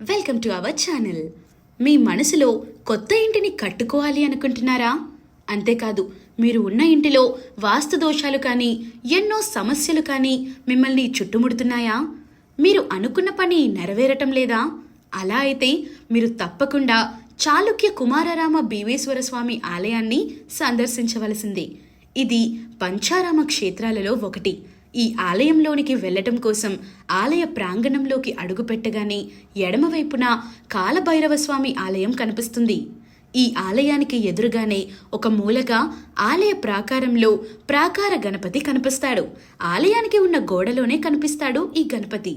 Welcome to our channel. మీ మనసులో కొత్త ఇంటిని కట్టుకోవాలి అనుకుంటున్నారా? అంతేకాదు మీరు ఉన్న ఇంటిలో వాస్తు దోషాలు కానీ ఎన్నో సమస్యలు కానీ మిమ్మల్ని చుట్టుముడుతున్నాయా? మీరు అనుకున్న పని నెరవేరటం లేదా? అలా అయితే మీరు తప్పకుండా చాళుక్య కుమారరామ భీమేశ్వర స్వామి ఆలయాన్ని సందర్శించవలసిందే. ఇది పంచారామ క్షేత్రాలలో ఒకటి. ఈ ఆలయంలోనికి వెళ్ళటం కోసం ఆలయ ప్రాంగణంలోకి అడుగుపెట్టగానే ఎడమవైపున కాలభైరవ స్వామి ఆలయం కనిపిస్తుంది. ఈ ఆలయానికి ఎదురుగానే ఒక మూలగా ఆలయ ప్రాకారంలో ప్రాకార గణపతి కనిపిస్తాడు. ఆలయానికి ఉన్న గోడలోనే కనిపిస్తాడు ఈ గణపతి.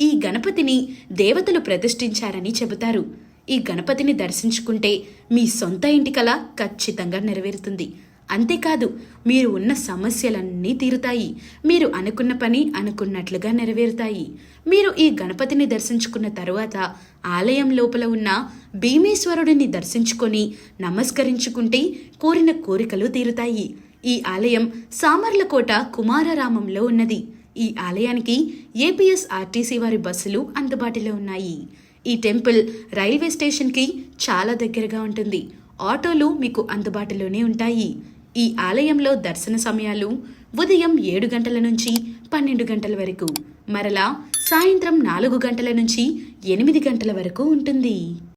ఈ గణపతిని దేవతలు ప్రతిష్ఠించారని చెబుతారు. ఈ గణపతిని దర్శించుకుంటే మీ సొంత ఇంటి కళ ఖచ్చితంగా నెరవేరుతుంది. అంతేకాదు మీరు ఉన్న సమస్యలన్నీ తీరుతాయి. మీరు అనుకున్న పని అనుకున్నట్లుగా నెరవేరుతాయి. మీరు ఈ గణపతిని దర్శించుకున్న తరువాత ఆలయం లోపల ఉన్న భీమేశ్వరుడిని దర్శించుకొని నమస్కరించుకుంటే కోరిన కోరికలు తీరుతాయి. ఈ ఆలయం సామర్లకోట కుమారరామంలో ఉన్నది. ఈ ఆలయానికి ఏపీఎస్ ఆర్టీసీ వారి బస్సులు అందుబాటులో ఉన్నాయి. ఈ టెంపుల్ రైల్వే స్టేషన్కి చాలా దగ్గరగా ఉంటుంది. ఆటోలు మీకు అందుబాటులోనే ఉంటాయి. ఈ ఆలయంలో దర్శన సమయాలు ఉదయం ఏడు గంటల నుంచి పన్నెండు గంటల వరకు మరలా సాయంత్రం నాలుగు గంటల నుంచి ఎనిమిది గంటల వరకు ఉంటుంది.